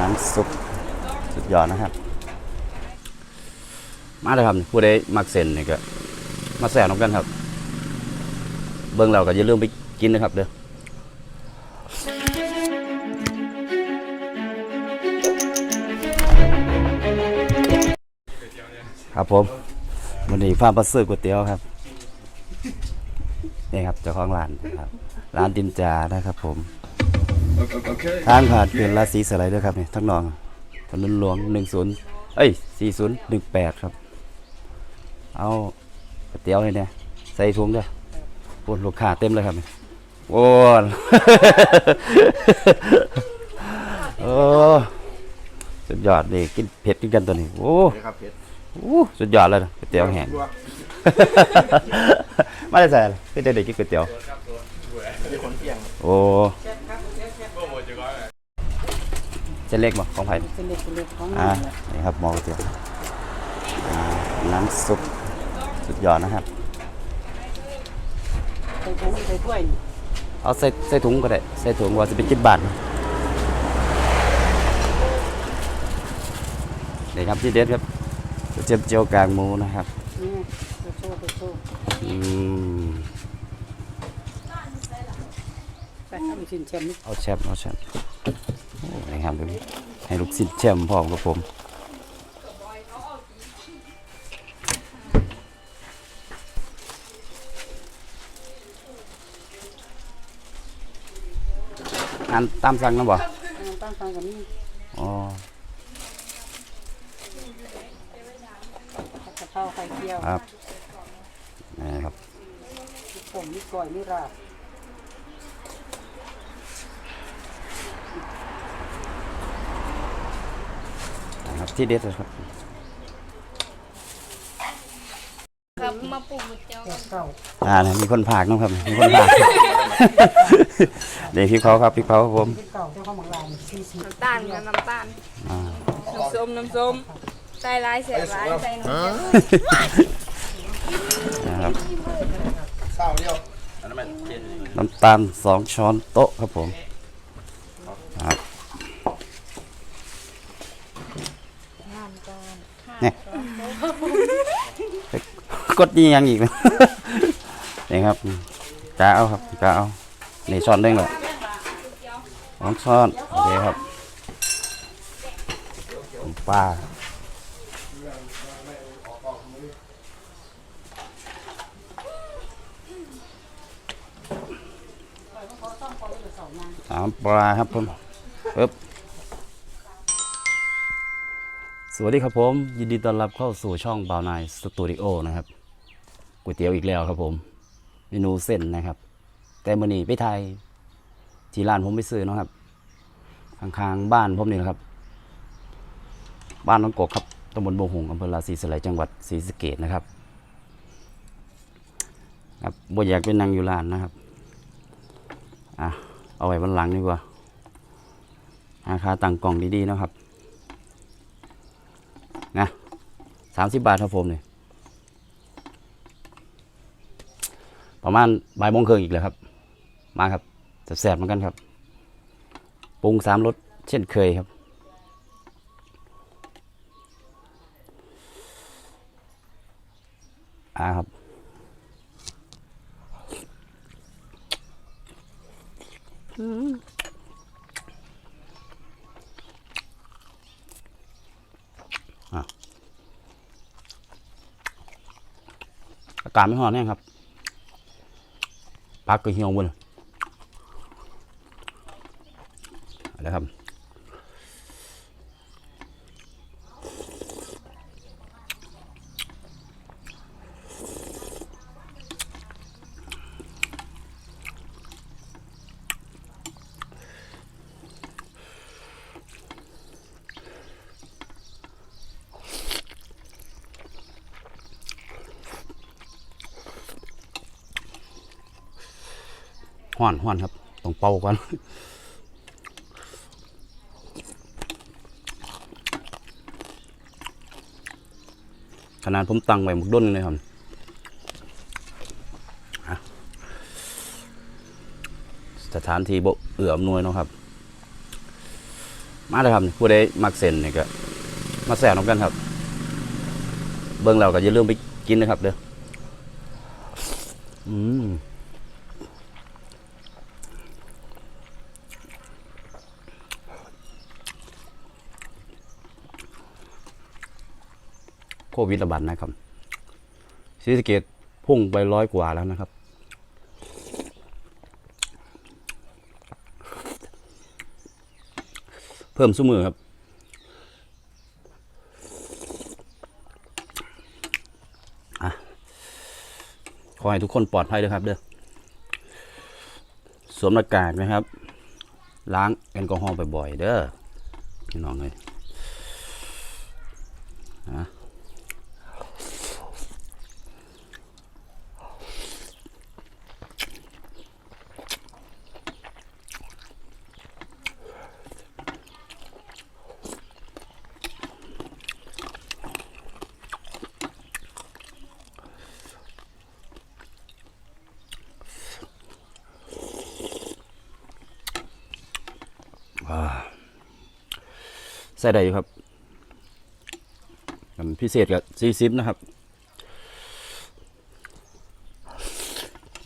น้ำซุปสุดยอดนะครับ มาเลยครับผู้ใดมักเส้นนี่ก็มาแซ่บน้ำกันครับ เบิ่งเราก็อย่าลืมไปกินนะครับเด้อครับผมวันนี้พามาซื้อก๋วยเตี๋ยวครับนี่ครับเจ้าของร้านครับ ร้านตินจานะครับผม ทางผ่านเปลี่ยนราศีสไลด์ด้วยครับนี่ทั้งนองถนนหลวงหนึ่งศูนย์เอ้ยสี่ศูนย์หนึ่งแปดครับ เอาก๋วยเตี๋ยวให้เนี่ยใส่ถุงเด้อโอ้ลูกค้าเต็มเลยครับนี่โอ้ยโอ้สุดยอดนี่กินเผ็ดกินกันตัวนี้โอ้ครับเพชรโอ้สุดยอดเลยนะก๋วยเตี๋ยวแห้งไม่ได้ใส่อะไรไม่ได้เด็กกินก๋วยเตี๋ยวมีคนเที่ยงโอ้ เส้นเล็กบ่ของไผ่เป็นเล็กเป็นเล็กของอ่ามันนี่ครับหมอก๋วยเตี๋ยวอ่าน้ำซุปสุดยอดนะครับ ใส่ถุงใส่ถ้วยนี่เอาใส่ใส่ถุงก็ได้ใส่ถุงว่าจะเป็นจิบบาทนะนี่ครับที่เด็ดครับเจียวเจียวกลางหมูนะครับนี่ไปโชว์ไปโชว์อืมไปทำชิ้นเชมนี่เอาแชมป์เอาแชมป์ โอ้นี่ครับดูนี่ให้ลูกศิษย์แชมป์พร้อมกับผมอันตามสั่งนะบ่น้ำตาลฟังกับนี่อ๋อผัดกะเพราไข่เจียวครับนี่ครับมีผมมีกล้อยมีราบ นะครับ ที่เด็ดเลยครับครับมาปลูกเจียวแกงเก่าอ่านะมีคนผากนะครับมีคนผาก เดี๋ยวพี่เขาครับพี่เขาครับผมที่เก่าเจ้าข้าวหมักลายสี่สิบน้ำตาลกับน้ำตาลอ่า น้ำส้มน้ำส้มใส่ร้ายเสียร้ายใส่น้ำเจียวนะครับเศร้าเดียวน้ำตาลสองช้อนโต๊ะครับผมครับเนี่ย กดนี่ยังอีกนะนี่ครับกาเอาครับกาเอานี่ช้อนหนึงเหรอสองช้อนโอเคครับปลาสามปลาครับผมปึ๊บสวัสดีครับผม ยินดีต้อนรับเข้าสู่ช่องบ่าวนายสตูดิโอนะครับ ก๋วยเตี๋ยวอีกแล้วครับผม เมนูเส้นนะครับ แต่มื่อนี้ไปไทยที่ร้านผมไปซื้อนะครับข้างๆบ้านผมนี่นะครับ บ้านน้องกกครับตำบลบงหงอำเภอราศีสไลยจังหวัดศรีสะเกดนะครับครับบ่อยากเป็นนางอยู่ร้านนะครับอะเอาไว้วันหลังดีกว่าราคาต่างกล่องดีๆนะครับนะสามสิบบาทครับผมเนี่ย ประมาณบ่ายโมงครึ่งอีกแล้วครับ มาครับแสบๆเหมือนกันครับ ปรุงสามรสเช่นเคยครับ อ่าครับอะอากาศไม่ร้อนแน่ครับ พักก็เหี่ยวหมดเลยเอาละครับ ห้อนห้อนครับต้องเป่าก่อนขนาดผมตั้งไว้หมกด้นเลยครับสถานที่บเอื้ออำนวยเนาะครับ มาเลยครับผู้ใดมักเส้นนี่ก็มาแซ่บน้ำกันครับ เบิ่งเราก็อย่าลืมไปกินนะครับเด้ออืม วิดระบาดนะครับศรีสะเกดพุ่งไปร้อยกว่าแล้วนะครับ เพิ่มสู้มือครับอขอให้ทุกคนปลอดภัยด้วยครับเด้อสวมหน้ากากนะครับ ล้างแอลกอฮอล์บ่อยๆเด้อพี่น้องเลยอะ ใส่ได้อยู่ครับอันพิเศษกับซีซิปนะครับ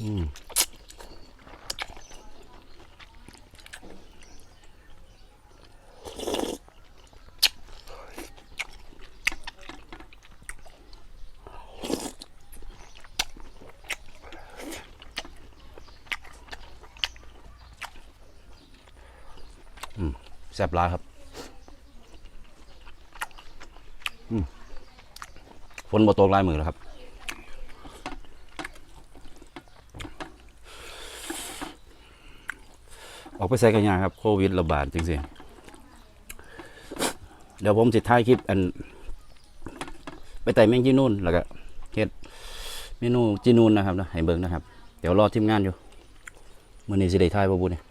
อืมแซ่บหลายครับ ฝนบ่ตกลายมือแล้วครับออกไปใส่กันยาครับ โควิดระบาดจริงๆเดี๋ยวผมจะถ่ายคลิปอัน ไปไต่แมงจีนูนแล้วก็เฮ็ดเมนูจีนูนนะครับนะให้เบิ่งนะครับ เดี๋ยวรอทีมงานอยู่มื้อนี้สิได้ถ่ายบ่บุเนี่ย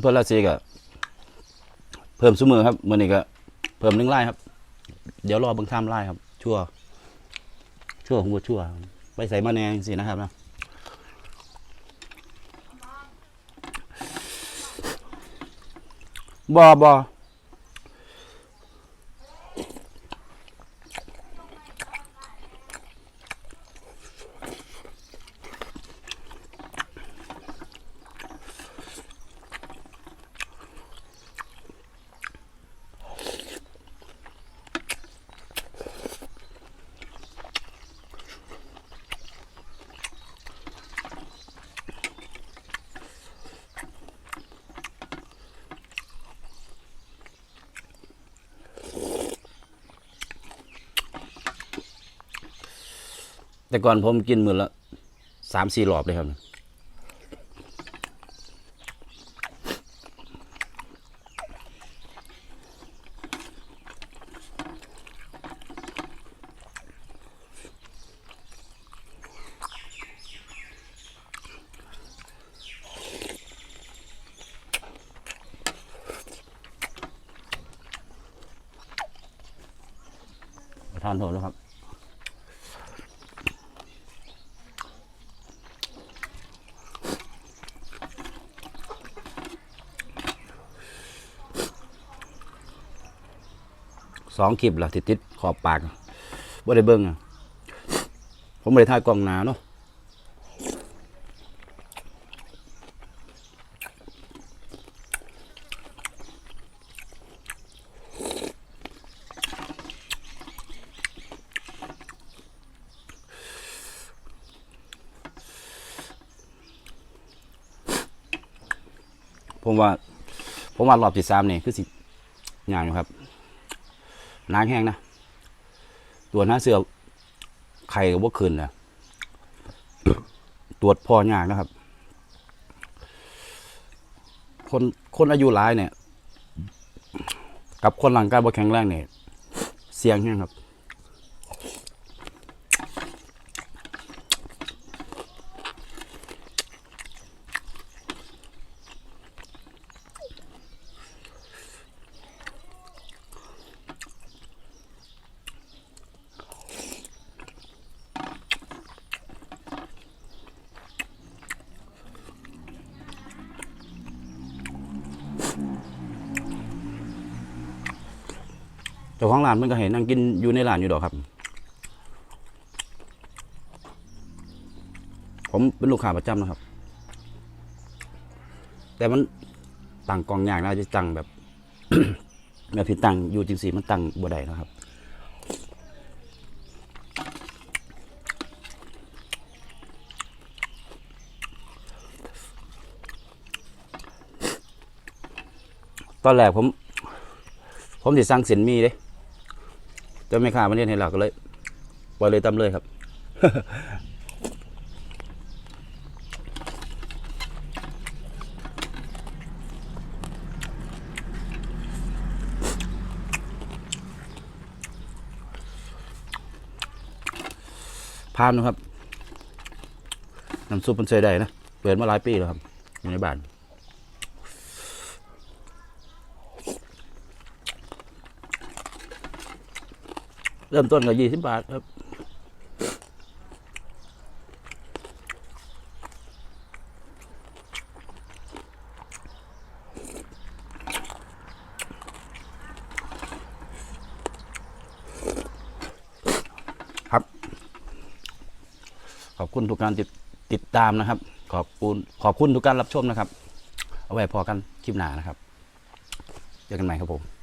เภอราศีก็เพิ่มซุ้มือครับมื่อนี้ก็เพิ่มหนึ่งไร่ครับ เดี๋ยวรอบางท่ามไร่ครับ ชั่ว ชั่วของบัวชั่ว ไปใส่มะแนงสินะครับนะบอบอ แต่ก่อนผมกินมือละสามสี่รอบเลยครับ ทานโทษแล้วครับ สองคลิปละติดติดขอบปากบ่ได้เบิ่งผมไม่ได้ถ่ายกล้องหนาเนาะผมว่า ผมว่ารอบที่สามนี่คือสิอย่างอยู่ครับ นางแห้งนะ ตัวหน้าเสือไข่กับว่าคืนนะตรวจพ่อยากนะครับ คนคนอายุหลายเนี่ย กับคนหลังกายบ่แข็งแรงเนี่ย เสี่ยงแห้งครับ จ้าของร้านมันก็เห็นนั่งกินอยู่ในร้านอยู่ดอกครับ ผมเป็นลูกค้าประจำนะครับ แต่มันตั้งกองอยากนะจะตั้งแบบ แบบที่ตั้งอยู่จริงสีมันตั้งบ่ได้นะครับตอนแรกผม ผมสิสั่งเสินมีเด้ แต่ไม่ค้ามาเรียนให้เราก็เลยปล่อยเลยตำเลยครับพานนะครับน้ำซุปมันใช้ได้นะเปิดมาหลายปีแล้วครับอยู่ในบ้าน เริ่มต้นก็ยี่สิบบาทครับครับ ขอบคุณทุกการติดติดตามนะครับ ขอบคุณขอบคุณทุกการรับชมนะครับ เอาไว้พอกันคลิปหน้านะครับ เจอกันใหม่ครับผม